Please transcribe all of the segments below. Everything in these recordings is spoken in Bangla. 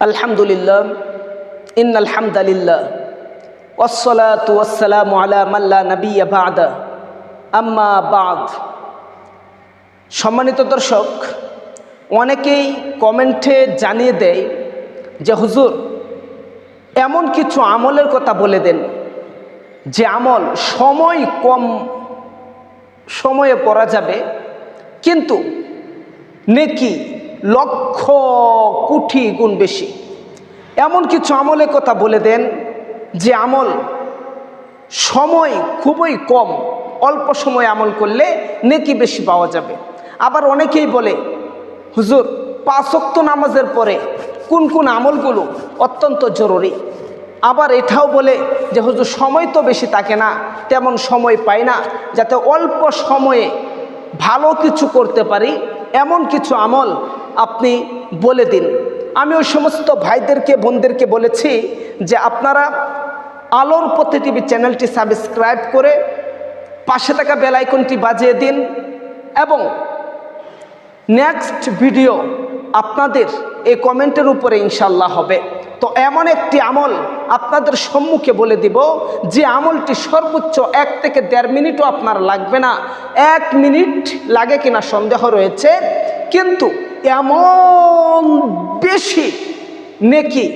আলহামদুলিল্লাহ ইন আলহামদুলিল্লাহ ওসলাত ওয়াসালাম আলা মাল্লা নবী বাদা। আম্মা বাদ। সম্মানিত দর্শক, অনেকেই কমেন্টে জানিয়ে দেয় যে, হুজুর, এমন কিছু আমলের কথা বলে দেন, যে আমল সময় কম সময়ে পড়া যাবে, কিন্তু নেকি লক্ষ কোটি গুণ বেশি। এমন কিছু আমলের কথা বলে দেন যে আমল সময় খুবই কম, অল্প সময় আমল করলে নেকি বেশি পাওয়া যাবে। আবার অনেকেই বলে, হুজুর পাঁচক্ত নামাজের পরে কোন কোন আমলগুলো অত্যন্ত জরুরি? আবার এটাও বলে যে, হুজুর, সময় তো বেশি থাকে না, তেমন সময় পাই না, যাতে অল্প সময়ে ভালো কিছু করতে পারি। এমন কিছু আমল আপনি বলে দিন। আমি ওই সমস্ত ভাইদেরকে, বোনদেরকে বলেছি যে আপনারা আলোর পথে টিভি চ্যানেলটি সাবস্ক্রাইব করে পাশে থাকা বেল আইকনটি বাজিয়ে দিন এবং নেক্সট ভিডিও আপনাদের এই কমেন্টের উপরে ইনশাল্লাহ হবে। তো এমন একটি আমল আপনাদের সম্মুখে বলে দিব যে আমলটি সর্বোচ্চ এক থেকে দেড় মিনিটও আপনার লাগবে না। এক মিনিট লাগে কিনা সন্দেহ রয়েছে, কিন্তু এমন বেশি নেকি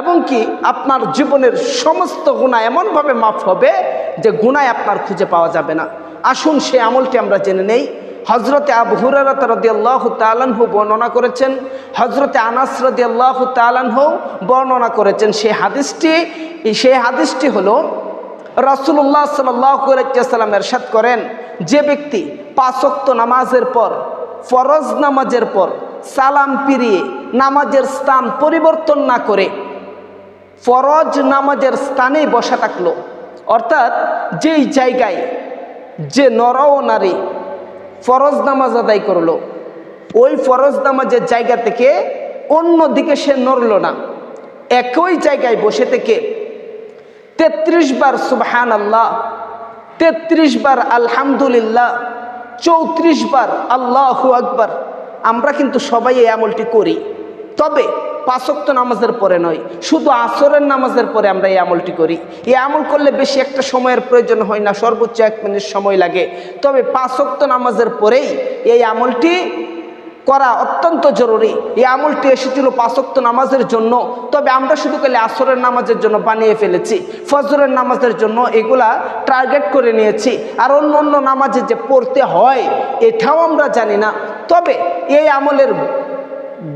এবং কি আপনার জীবনের সমস্ত গুণা এমনভাবে মাফ হবে যে গুণায় আপনার খুঁজে পাওয়া যাবে না। আসুন সে আমলটি আমরা জেনে নেই। হজরতে আবু হুরারত আল্লাহ তালানহু বর্ণনা করেছেন। হজরতে আনাস রদি আল্লাহ তালানহু বর্ণনা করেছেন। সেই হাদিসটি সেই হাদিসটি হলো রসুল্লাহ সাল্লাম এরশাদ করেন, যে ব্যক্তি পাঁচক্ত নামাজের পর ফরজ নামাজের পর সালাম পিরিয়ে নামাজের স্থান পরিবর্তন না করে ফরজ নামাজের স্থানেই বসা থাকল। অর্থাৎ যেই জায়গায় যে নর ও নারী ফরজ নামাজ আদায় করল, ওই ফরজ নামাজের জায়গা থেকে অন্য দিকে সে নড়ল না। একই জায়গায় বসে থেকে তেত্রিশ বার সুবহান আল্লাহ তেত্রিশ বার আলহামদুলিল্লাহ চৌত্রিশ বার আল্লাহ আকবার। আমরা কিন্তু সবাই এই আমলটি করি। তবে পাঁচক্ত নামাজের পরে নয়, শুধু আসরের নামাজের পরে আমরা এই আমলটি করি। এই আমল করলে বেশি একটা সময়ের প্রয়োজন হয় না, সর্বোচ্চ এক মিনিট সময় লাগে। তবে পাঁচক্ত নামাজের পরেই এই আমলটি করা অত্যন্ত জরুরি। এই আমলটি এসেছিল পাঁচক্ত নামাজের জন্য। তবে আমরা শুধু খালি আসরের নামাজের জন্য বানিয়ে ফেলেছি, ফজরের নামাজের জন্য এগুলা টার্গেট করে নিয়েছি। আর অন্য অন্য নামাজে যে পড়তে হয়, এটাও আমরা জানি না। তবে এই আমলের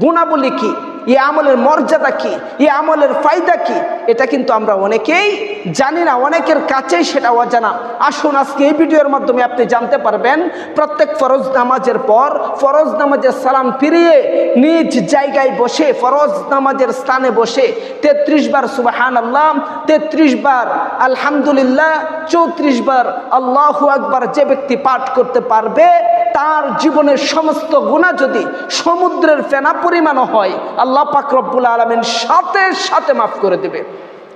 গুণাবলী কী? এই আমলের মর্যাদা কি? এই আমলের ফায়দা কি? এটা কিন্তু আমরা অনেকেই জানি না, অনেকের কাছেই সেটা অজানা। আসুন আজকে এই ভিডিওর মাধ্যমে আপনি জানতে পারবেন, প্রত্যেক ফরজ নামাজের পর ফরজ নামাজের সালাম ফিরিয়ে নিজ জায়গায় বসে, ফরজ নামাজের স্থানে বসে তেত্রিশ বার সুবাহান আল্লাহ তেত্রিশ বার আলহামদুলিল্লাহ, চৌত্রিশ বার আল্লাহ আকবার যে ব্যক্তি পাঠ করতে পারবে তার জীবনের সমস্ত গুণা যদি সমুদ্রের ফেনা পরিমাণও হয়, আল্লাহ পাকরব্বুল আলমিন সাথে সাথে মাফ করে দেবে।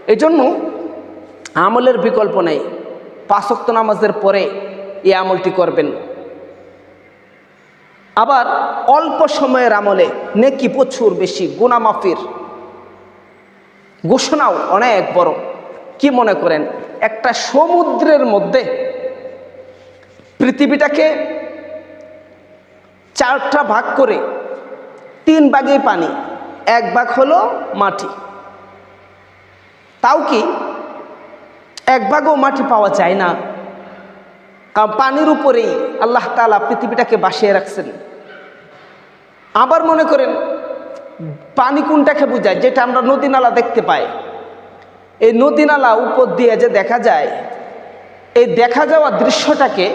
এই জন্য আমলের বিকল্প নেই। পাঁচক্ত নামাজের পরে এই আমলটি করবেন। আবার অল্প সময়ের আমলে নেকি প্রচুর বেশি গুণামাফির ঘোষণাও অনেক বড়। কি মনে করেন? একটা সমুদ্রের মধ্যে পৃথিবীটাকে চারটা ভাগ করে তিন ভাগে পানি, এক ভাগ হলো মাটি। তাও কি এক ভাগও মাটি পাওয়া যায় না? কারণ পানির উপরেই আল্লাহ তালা পৃথিবীটাকে বাসিয়ে রাখছেন। আবার মনে করেন, পানি কোনটাকে বোঝায়? যেটা আমরা নদী নালা দেখতে পাই। এই নদী নালা উপর দিয়ে যে দেখা যায়, এই দেখা যাওয়া দৃশ্যটাকে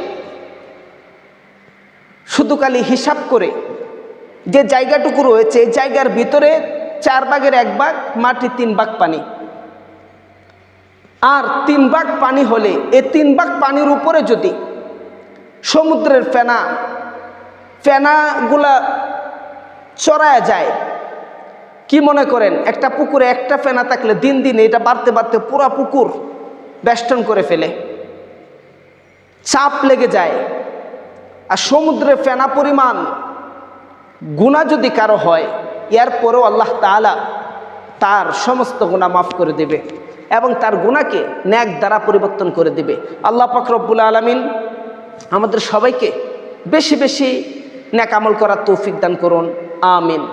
শুধু খালি হিসাব করে যে জায়গাটুকু রয়েছে জায়গার ভিতরে চার ভাগের এক ভাগ মাটি, তিন ভাগ পানি। আর তিন ভাগ পানি হলে এই তিন ভাগ পানির উপরে যদি সমুদ্রের ফেনা, ফেনাগুলা চড়ায় যায়, কি মনে করেন? একটা পুকুরে একটা ফেনা থাকলে দিন দিন এটা বাড়তে বাড়তে পুরা পুকুর বেষ্টন করে ফেলে। চাপ লেগে যায়। আর সমুদ্রে ফেনা পরিমাণ গুণা যদি কারও হয় এরপরেও আল্লাহ তালা তার সমস্ত গুণা মাফ করে দেবে এবং তার গুণাকে ন্যাক দ্বারা পরিবর্তন করে দেবে। আল্লাহ পাক রব্বুল আলমিন আমাদের সবাইকে বেশি বেশি ন্যাক আমল করার তৌফিক দান করুন। আমিন।